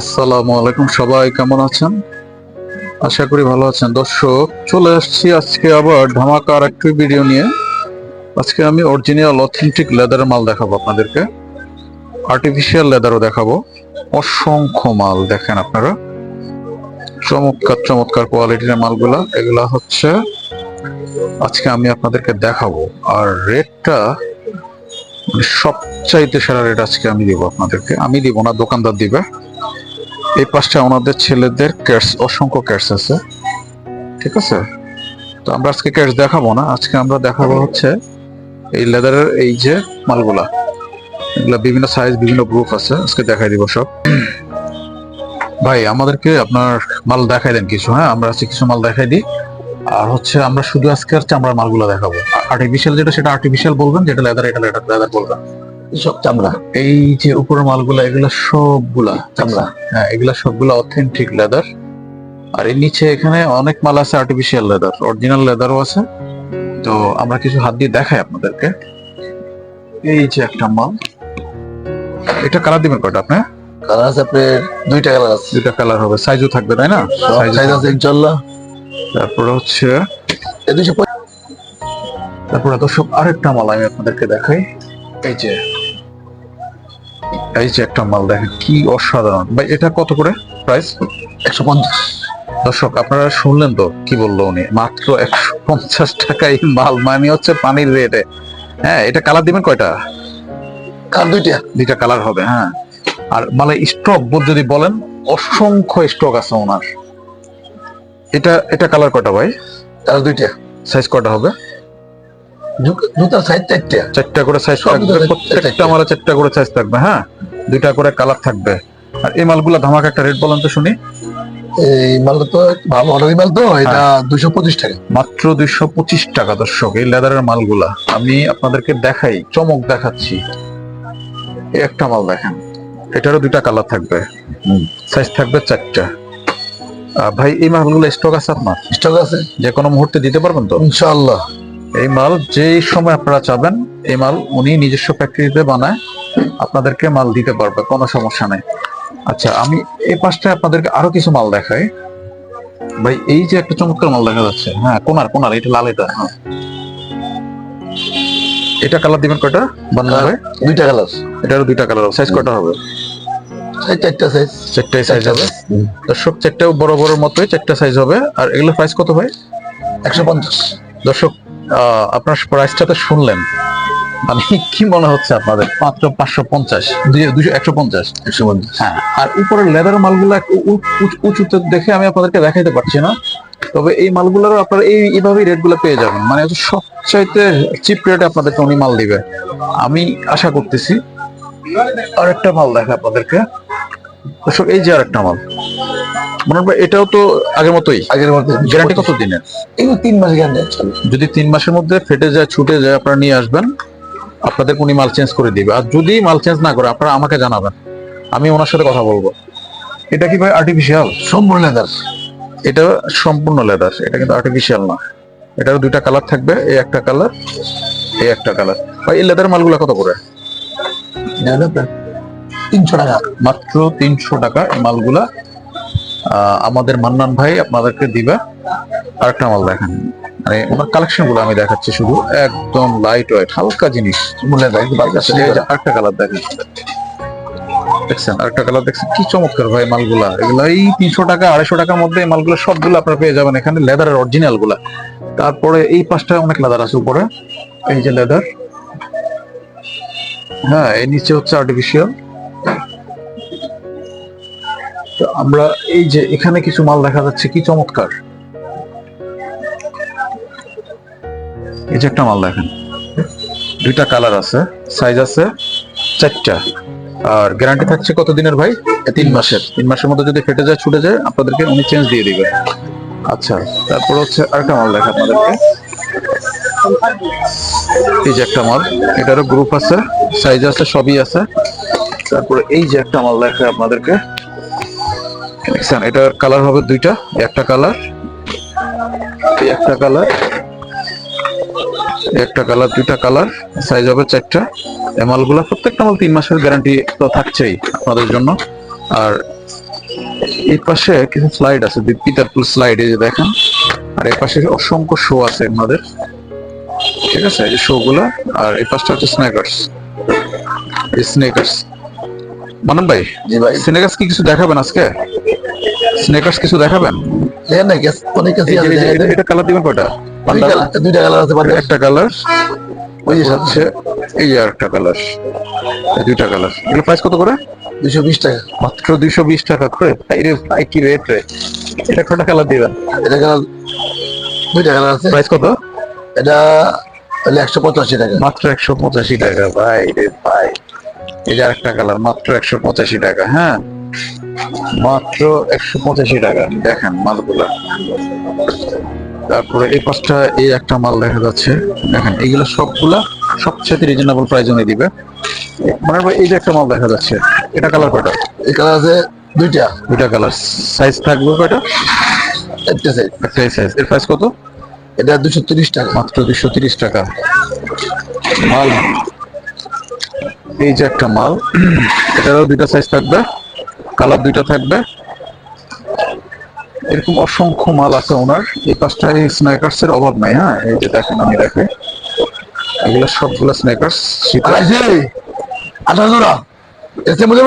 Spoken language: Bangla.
আসসালামু আলাইকুম সবাই, কেমন আছেন? আশা করি ভালো আছেন। দর্শক, চলে আসছি আজকে আবার ধামাকার একটি ভিডিও নিয়ে। আজকে আমি অরিজিনাল অথেন্টিক লেদারের মাল দেখাবো আপনাদেরকে। আর্টিফিশিয়াল লেদারও দেখাবো। অসংখ্য মাল দেখেন আপনারা। চমৎকার চমৎকার কোয়ালিটির মালগুলা। এগুলা হচ্ছে আজকে আমি আপনাদেরকে দেখাবো। আর রেটটা মানে সবচাইতে সেরা রেট আজকে আমি দিব আপনাদেরকে। আমি দিব না, দোকানদার দিবে। এই পাশটা ওনাদের ছেলেদের ক্যাটস অসংখ্য ক্যাটস আছে। ঠিক আছে? তো আমরা আজকে ক্যাটস দেখাবো না, আজকে আমরা দেখাবো হচ্ছে এই লেদারের এই যে মালগুলা। এগুলা বিভিন্ন সাইজ বিভিন্ন গ্রুপ আছে, আজকে দেখাই দিব সব। ভাই, আমাদেরকে আপনার মাল দেখাই দেন কিছু হ্যাঁ? আমরা আজকে কিছু মাল দেখাই দিই। আর হচ্ছে আমরা শুধু আজকে হচ্ছে আমরা মালগুলো দেখাবো। আর্টিফিশিয়াল যেটা, সেটা আর্টিফিশিয়াল বলবেন, যেটা লেদার এটা লেদার লেদার বলবেন। সব চামড়া। এই যে উপরের মালগুলা এগুলা সবগুলা চামড়া। হ্যাঁ এগুলা সবগুলা অথেন্টিক লেদার আর এর নিচে এখানে অনেক মাল আছে আর্টিফিশিয়াল লেদার অরিজিনাল লেদারও আছে। তো আমরা কিছু হাত দিয়ে দেখাই আপনাদেরকে। এই যে একটা মাল। এটা কালার দিবেন কয়টা আপনি? কালার আছে আপনার দুইটা কালার আছে। দুটা কালার হবে। সাইজও থাকবে তাই না? সব সাইজ আছে ইনশাল্লাহ তারপরে হচ্ছে। তারপরে দর্শক আরেকটা মাল আমি আপনাদেরকে দেখাই। এই যে এই যে একটা মাল দেখেন কি অসাধারণ। ভাই এটা কত করে? প্রাইস একশো পঞ্চাশ। দর্শক আপনারা শুনলেন তো কি বলল উনি? মাত্র একশো পঞ্চাশ টাকায় মাল মানে হচ্ছে পানির রেটে হ্যাঁ এটা কালার দিবেন কয়টা? কার দুইটা। দুইটা কালার হবে হ্যাঁ। আর মানে স্টক যদি বলেন অসংখ্য স্টক আছে ওনার। এটা এটা কালার কয়টা ভাই? কার দুইটা। সাইজ কয়টা হবে? জু- জুতার সাইজ চারটা। চারটা করে সাইজ থাকবে প্রত্যেকটা। মালে চারটা করে সাইজ থাকবে হ্যাঁ। দুইটা করে কালার থাকবে। আর এই মালগুলো ধামাকা একটা রেট বলেন তো শুনি। এই মালটা তো ভালো অর্ডারি মাল তো এটা দুইশো পঁচিশ টাকা। মাত্র দুইশো পঁচিশ টাকা দর্শক এই লেদারের মালগুলা। আমি আপনাদেরকে দেখাই চমক দেখাচ্ছি। একটা মাল দেখেন এটারও দুইটা কালার থাকবে। সাইজ থাকবে চারটা। ভাই এই মালগুলো স্টক আছে আপনার? স্টক আছে। যে কোনো মুহূর্তে দিতে পারবেন তো? ইনশাআল্লাহ। এই মাল যেই সময় আপনারা চাবেন এই মাল উনি নিজস্ব ফ্যাক্টরিতে বানায়। আপনাদেরকে মাল দিতে পারবে কোনো সমস্যা নেই। আচ্ছা আমি এই পাশটায় আপনাদেরকে আরও কিছু মাল দেখাই। ভাই এই যে একটা চমৎকার মাল দেখা যাচ্ছে। হ্যাঁ কোনার কোনার এটা লাল এটা হ্যাঁ। এটা কালার দিবেন কয়টা? বান্না ভাই? দুইটা কালার। এটারও দুইটা কালার সাইজ কয়টা হবে? চারটা সাইজ চারটাই সাইজ হবে। দর্শক চারটাও বড় বড় মতোই চারটা সাইজ হবে। আর এগুলো প্রাইস কত ভাই? একশো পঞ্চাশ। দর্শক আহ, আপনার প্রাইসটা তো শুনলেন। মানে কি মনে হচ্ছে আপনাদের? মাত্র পাঁচশো পঞ্চাশ। দুশো একশো পঞ্চাশ। একশো পঞ্চাশ। হ্যাঁ আর উপরের লেদার মালগুলো উঁচুতে দেখে আমি আপনাদেরকে দেখাইতে পারছি না। তবে এই মালগুলোরও আপনারা এই এইভাবেই রেটগুলো পেয়ে যাবেন। মানে সবচাইতে চিপ রেটে আপনাদেরকে উনি মাল দিবে। আমি আশা করতেছি আর একটা মাল দেখা আপনাদেরকে। দর্শক এই যে আর একটা মাল। মনে হয় এটাও তো আগের মতোই। আগের মধ্যে গ্যারান্টি কত দিনের এগুলো তিন মাস গ্যারান্টি যদি তিন মাসের মধ্যে ফেটে যায় ছুটে যায় আপনারা নিয়ে আসবেন। আপনাদের উনি মাল চেঞ্জ করে দিবে। আর যদি মাল চেঞ্জ না করে আপনারা আমাকে জানাবেন। আমি ওনার সাথে কথা বলব। এটা কি ভাই আর্টিফিশিয়াল সম্পূর্ণ লেদার এটা সম্পূর্ণ লেদার এটা কিন্তু আর্টিফিশিয়াল না। এটার দুইটা কালার থাকবে। এই একটা কালার এই একটা কালার ভাই এই লেদার মালগুলো কত করে? তিনশো টাকা। মাত্র তিনশো টাকা এই মালগুলা। আহ, আমাদের মান্নান ভাই আপনাদেরকে দিবে। আরেকটা মাল দেখেন। মানে ওনার কালেকশনগুলো আমি দেখাচ্ছি শুধু। একদম লাইট ওয়েট হালকা জিনিস। সম্পূর্ণ লেদার একটু বাড়ি আচ্ছা, এই যে আরেকটা কালার দেখেন। দেখছেন? আরেকটা কালার দেখছেন? কি চমৎকার ভাই মালগুলা। এগুলো এই তিনশো টাকা আড়াইশো টাকার মধ্যে মালগুলো সবগুলো আপনারা পেয়ে যাবেন এখানে লেদারের অরিজিনালগুলা। তারপরে এই পাশটা অনেক লেদার আছে উপরে। এই যে লেদার হ্যাঁ এই নিচে হচ্ছে আর্টিফিশিয়াল তো আমরা এই যে এখানে কিছু মাল দেখা যাচ্ছে কি চমৎকার। এই যে একটা মাল দেখেন। দুইটা কালার আছে সাইজ আছে চারটা। আর গ্যারান্টি থাকছে কত দিনের ভাই? তিন মাসের। তিন মাসের মধ্যে যদি ফেটে যায় ছুটে যায় আপনাদেরকে উনি চেঞ্জ দিয়ে দিবেন আচ্ছা তারপর হচ্ছে আরেকটা মাল দেখা আপনাদেরকে। এই যে একটা মাল এটারও গ্রুপ আছে সাইজ আছে সবই আছে। তারপরে এই যে একটা মাল দেখা আপনাদেরকে। এটার কালার হবে দুইটা একটা কালার এই একটা কালার একটা কালার দুইটা কালার সাইজ হবে চারটা। মালগুলা প্রত্যেকটা মাল তিন মাসের গ্যারান্টি তো থাকছেই আপনাদের জন্য। আর এই পাশে কিছু স্লাইড আছে পিতারপুল স্লাইড এই যে দেখেন। আর এই পাশে অসংখ্য শো আছে আমাদের। ঠিক আছে? এই শো গুলা। আর এই পাশটা হচ্ছে স্ন্যাকার্স এই স্নেকার্স মানব ভাই জি ভাই। স্নেকার্স কি কিছু দেখাবেন আজকে? স্নেকার্স কিছু দেখাবেন? না গ্যাস অনেক আছে এটা কালার দিবেন কয়টা? দুইটা কালার আছে একটা কালার ওই হচ্ছে এই আরেকটা কালার দুইটা কালার এগুলো প্রাইস কত করে? বিশ টাকা। মাত্র দুইশো বিশ টাকা করে? ভাই রে ভাই কি রেট রে? এটা কটা কালার দিবেন। এটা কালার দুইটা কালার আছে। প্রাইস কত? এটা একশো পঁচাশি টাকা। মাত্র একশো পঁচাশি টাকা। ভাই রে ভাই। কালার মাত্র একশো পঁচাশি টাকা হ্যাঁ? মাত্র একশো পঁচাশি টাকা। দেখেন মালগুলা। তারপরে এই পাঁচটা এই একটা মাল দেখা যাচ্ছে। দেখেন এইগুলো সবগুলা সবচেয়ে রিজনেবল প্রাইস উনি দিবে। মানে ভাই এই যে একটা মাল দেখা যাচ্ছে এটা কালার কয়টা? এই কালার আছে দুইটা। দুইটা কালার সাইজ থাকবে কয়টা? একটা সাইজ একটাই সাইজ এর প্রাইস কত? এটা দুশো তিরিশ টাকা। মাত্র দুশো তিরিশ টাকা। মাল। এই যে একটা মাল এটারও দুইটা সাইজ থাকবে কালার দুইটা থাকবে। এরকম অসংখ্য মাল আছে ওনার। এই পাঁচটায় স্ন্যাকার্সের অভাব নাই হ্যাঁ? এই যে দেখেন আমি দেখে। এগুলো সবগুলো স্ন্যাকার্স শীত জোড়া। এসে মধ্যে